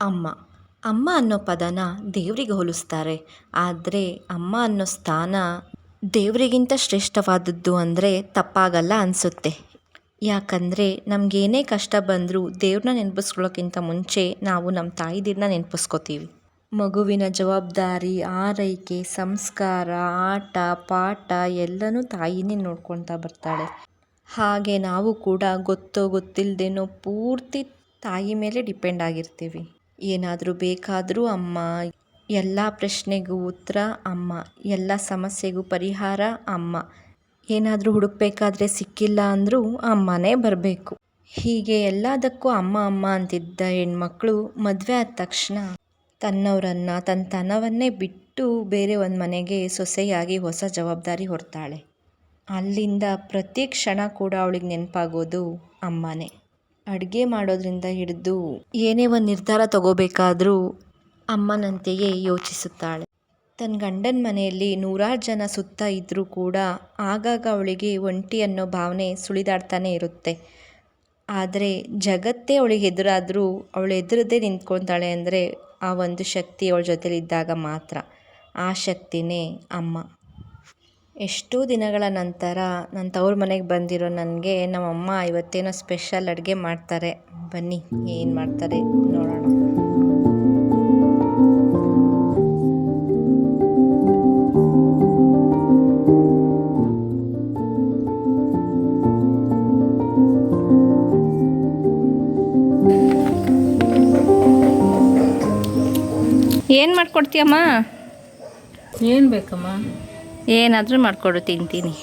ಅಮ್ಮ. ಅಮ್ಮ ಅನ್ನೋ ಪದನ ದೇವರಿಗೆ ಹೋಲಿಸ್ತಾರೆ. ಆದರೆ ಅಮ್ಮ ಅನ್ನೋ ಸ್ಥಾನ ದೇವರಿಗಿಂತ ಶ್ರೇಷ್ಠವಾದದ್ದು ಅಂದರೆ ತಪ್ಪಾಗಲ್ಲ ಅನಿಸುತ್ತೆ. ಯಾಕಂದರೆ ನಮಗೇನೇ ಕಷ್ಟ ಬಂದರೂ ದೇವ್ರನ್ನ ನೆನಪಿಸ್ಕೊಳ್ಳೋಕ್ಕಿಂತ ಮುಂಚೆ ನಾವು ನಮ್ಮ ತಾಯಿದಿರನ್ನ ನೆನಪಿಸ್ಕೋತೀವಿ. ಮಗುವಿನ ಜವಾಬ್ದಾರಿ, ಆರೈಕೆ, ಸಂಸ್ಕಾರ, ಆಟ, ಪಾಠ ಎಲ್ಲನೂ ತಾಯಿನೇ ನೋಡ್ಕೊತಾ ಬರ್ತಾಳೆ. ಹಾಗೆ ನಾವು ಕೂಡ ಗೊತ್ತೋ ಗೊತ್ತಿಲ್ಲದೇನೋ ಪೂರ್ತಿ ತಾಯಿ ಮೇಲೆ ಡಿಪೆಂಡ್ ಆಗಿರ್ತೀವಿ. ಏನಾದರೂ ಬೇಕಾದರೂ ಅಮ್ಮ, ಎಲ್ಲ ಪ್ರಶ್ನೆಗೂ ಉತ್ತರ ಅಮ್ಮ, ಎಲ್ಲ ಸಮಸ್ಯೆಗೂ ಪರಿಹಾರ ಅಮ್ಮ. ಏನಾದರೂ ಹುಡುಕಬೇಕಾದ್ರೆ ಸಿಕ್ಕಿಲ್ಲ ಅಂದರೂ ಅಮ್ಮನೇ ಬರಬೇಕು. ಹೀಗೆ ಎಲ್ಲದಕ್ಕೂ ಅಮ್ಮ ಅಮ್ಮ ಅಂತಿದ್ದ ಹೆಣ್ಮಕ್ಳು ಮದುವೆ ಆದ ತಕ್ಷಣ ತನ್ನವರನ್ನು ತನ್ನ ತನವನ್ನೇ ಬಿಟ್ಟು ಬೇರೆ ಒಂದು ಮನೆಗೆ ಸೊಸೆಯಾಗಿ ಹೊಸ ಜವಾಬ್ದಾರಿ ಹೊರ್ತಾಳೆ. ಅಲ್ಲಿಂದ ಪ್ರತಿ ಕ್ಷಣ ಕೂಡ ಅವಳಿಗೆ ನೆನಪಾಗೋದು ಅಮ್ಮನೇ. ಅಡುಗೆ ಮಾಡೋದ್ರಿಂದ ಹಿಡಿದು ಏನೇ ಒಂದು ನಿರ್ಧಾರ ತಗೋಬೇಕಾದರೂ ಅಮ್ಮನಂತೆಯೇ ಯೋಚಿಸುತ್ತಾಳೆ. ತನ್ನ ಗಂಡನ ಮನೆಯಲ್ಲಿ ನೂರಾರು ಜನ ಸುತ್ತ ಇದ್ದರೂ ಕೂಡ ಆಗಾಗ ಅವಳಿಗೆ ಒಂಟಿ ಅನ್ನೋ ಭಾವನೆ ಸುಳಿದಾಡ್ತಾನೆ ಇರುತ್ತೆ. ಆದರೆ ಜಗತ್ತೇ ಅವಳಿಗೆ ಎದುರಾದರೂ ಅವಳು ಎದುರದೇ ನಿಂತ್ಕೊತಾಳೆ ಅಂದರೆ ಆ ಒಂದು ಶಕ್ತಿ ಅವಳ ಜೊತೆಲಿದ್ದಾಗ ಮಾತ್ರ. ಆ ಶಕ್ತಿನೇ ಅಮ್ಮ. ಎಷ್ಟೋ ದಿನಗಳ ನಂತರ ನನ್ನ ತವ್ರ ಮನೆಗೆ ಬಂದಿರೋ ನನಗೆ ನಮ್ಮಮ್ಮ ಇವತ್ತೇನೋ ಸ್ಪೆಷಲ್ ಅಡುಗೆ ಮಾಡ್ತಾರೆ. ಬನ್ನಿ, ಏನು ಮಾಡ್ತಾರೆ ನೋಡೋಣ. ಏನು ಮಾಡ್ಕೊಡ್ತೀಯಮ್ಮ? ಏನು ಬೇಕಮ್ಮ? ಏನಾದರೂ ಮಾಡಿಕೊಡು ತಿಂತೀನಿ.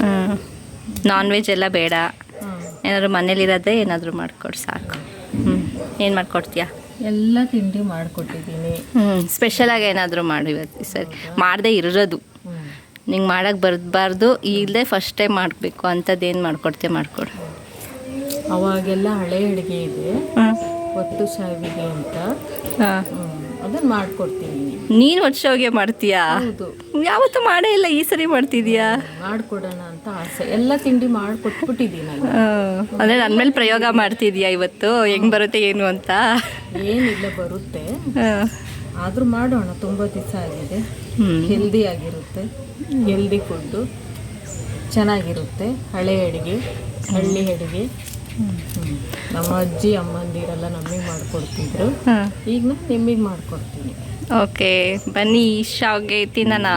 ಹ್ಞೂ ನಾನ್ ವೆಜ್ ಎಲ್ಲ ಬೇಡ. ಏನಾದರೂ ಮನೇಲಿರೋದೇ ಏನಾದರೂ ಮಾಡಿಕೊಡು ಸಾಕು. ಹ್ಞೂ ಏನು ಮಾಡ್ಕೊಡ್ತೀಯಾ? ಎಲ್ಲ ತಿಂಡಿ ಮಾಡಿಕೊಟ್ಟಿದ್ದೀನಿ. ಹ್ಞೂ ಸ್ಪೆಷಲಾಗಿ ಏನಾದರೂ ಮಾಡು ಇವತ್ತು. ಸರಿ. ಮಾಡದೇ ಇರೋದು. ನಿಂಗೆ ಮಾಡೋಕ್ಕೆ ಬರಬಾರ್ದು ಇಲ್ಲದೆ ಫಸ್ಟ್ ಟೈಮ್ ಮಾಡಬೇಕು. ಅಂಥದ್ದೇನು ಏನು ಮಾಡ್ಕೊಡ್ತೀಯ ಮಾಡಿಕೊಡು. ಅವಾಗೆಲ್ಲ ಹಳೆ ಅಡುಗೆ ಇದೆ. ಒಟ್ಟು ಸಾವಿಗೆ ಅಂತ. ಅದನ್ನು ಮಾಡಿಕೊಡ್ತೀನಿ. ನೀನು ಹೋಗಿ ಮಾಡ್ತೀಯಾ? ಹೌದು. ಯಾವತ್ತೂ ಮಾಡೇ ಇಲ್ಲ ಈ ಸರಿ ಮಾಡ್ತಿದ್ಯಾ? ಮಾಡ್ಕೊಡೋಣ ಅಂತ ಆಸೆ. ಎಲ್ಲ ತಿಂಡಿ ಮಾಡಿಕೊಟ್ಬಿಟ್ಟಿದ್ದೀನಿ ಅಂದರೆ ನನ್ನ ಮೇಲೆ ಪ್ರಯೋಗ ಮಾಡ್ತಿದ್ಯಾ ಇವತ್ತು? ಹೆಂಗ್ ಬರುತ್ತೆ ಏನು ಅಂತ? ಏನಿಲ್ಲ ಬರುತ್ತೆ. ಆದರೂ ಮಾಡೋಣ ತುಂಬ ದಿವಸ ಆಗಿದೆ. ಹೆಲ್ದಿ ಆಗಿರುತ್ತೆ. ಹೆಲ್ದಿ ಫುಡ್ಡು ಚೆನ್ನಾಗಿರುತ್ತೆ. ಹಳೆ ಅಡುಗೆ ಹಳ್ಳಿ ಅಡುಗೆ. ನಮ್ಮ ಅಜ್ಜಿ ಅಮ್ಮಂದಿರೆಲ್ಲ ನಮಗೆ ಮಾಡ್ಕೊಡ್ತಿದ್ರು. ಈಗ ನಾನು ನಿಮಗೆ ಮಾಡ್ಕೊಡ್ತೀನಿ. ಓಕೆ ಬನ್ನಿ ಶಾವ್ಗೆ ತಿನ್ನೋಣ.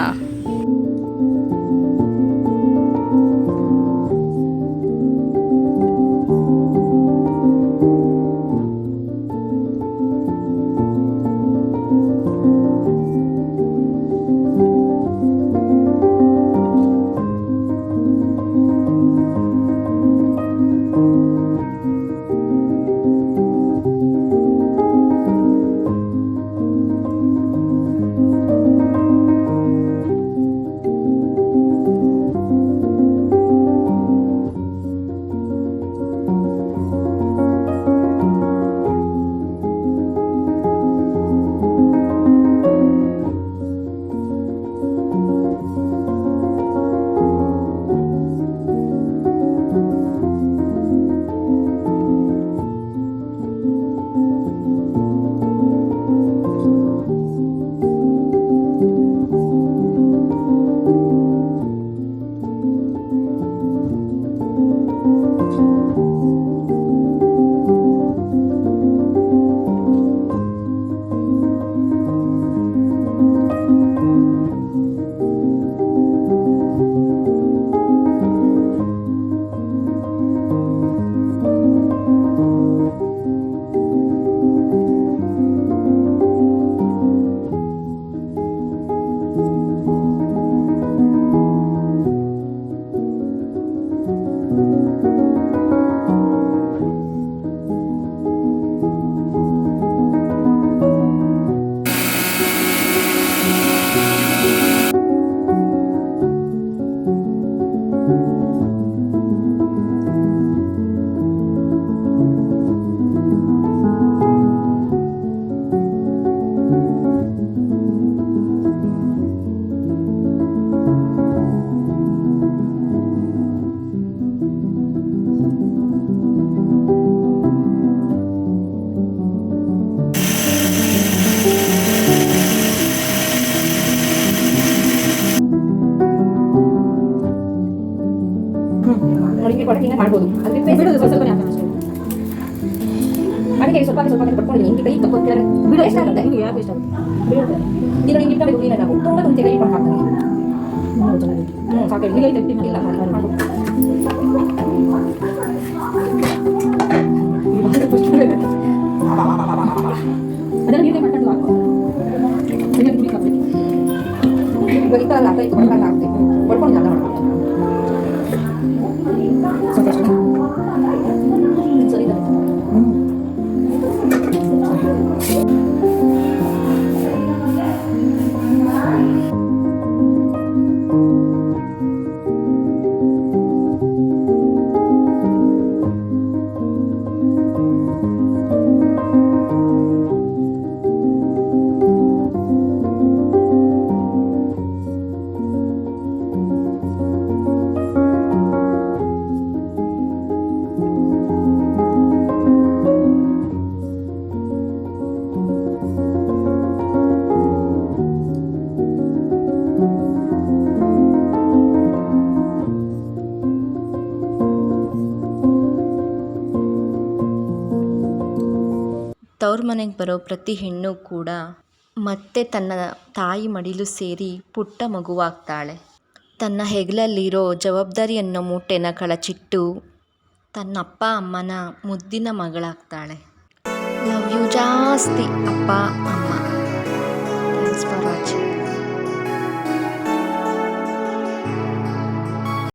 ಕೊಡಕ್ಕೆ ಹಿಂಗೆ ಮಾಡ್ಬೋದು ಅದು ಬಿಡೋದು ಸ್ವಲ್ಪ ಸ್ವಲ್ಪ ಹಾಕೋಣ ಅಷ್ಟೇ ಅದಕ್ಕೆ ಸ್ವಲ್ಪ ಸ್ವಲ್ಪ ಪಡ್ಕೊಂಡಿದ್ದೀನಿ ಹಿಂಗೆ ಕೈ ತಕ್ಕೊಳ್ತಾರೆ ಬಿಡು ಎಷ್ಟಾಗುತ್ತೆ ಹಿಂಗೆ ಯಾಕೆ ಇಷ್ಟ ಬಿಡುತ್ತೆ ಈಗ ಹಿಂಗೆ ಇಟ್ಕೋಬೇಕು ನೀನು ನಾವು ತುಂಬ ತುಂಬ ಕೈ ಇಟ್ಕೊಂಡು ಹಾಕ್ತೀನಿ ಹ್ಞೂ ಸಾಕು ಈಗ ಐತೆ ಇಲ್ಲ ಮಾಡಿ ಮಾಡಿ ಮಾಡ್ಬೋದು ಅದನ್ನು ನೀವೇ ಮಾಡ್ಕೊಂಡು ಹಾಕೋ ಇದನ್ನು ಕುಡಿ ಹಾಕ್ಬೇಕು ಇವಾಗ ಈ ಥರ ಅಲ್ಲ ಕೈ ಕೊಡಲ್ಲ ಆಗ್ತೈತೆ ಕೊಡ್ಕೊಂಡು ಜಾಗ ಮಾಡ್ಬೇಕು ತವ್ರ ಮನೆಗೆ ಬರೋ ಪ್ರತಿ ಹೆಣ್ಣು ಕೂಡ ಮತ್ತೆ ತನ್ನ ತಾಯಿ ಮಡಿಲು ಸೇರಿ ಪುಟ್ಟ ಮಗುವಾಗ್ತಾಳೆ. ತನ್ನ ಹೆಗಲಲ್ಲಿರೋ ಜವಾಬ್ದಾರಿ ಅನ್ನೋ ಮೂಟೆನ ಕಳಚಿಟ್ಟು ತನ್ನ ಅಪ್ಪ ಅಮ್ಮನ ಮುದ್ದಿನ ಮಗಳಾಗ್ತಾಳೆ. ಲವ್ ಯು ಜಾಸ್ತಿ ಅಪ್ಪ ಅಮ್ಮ. For watching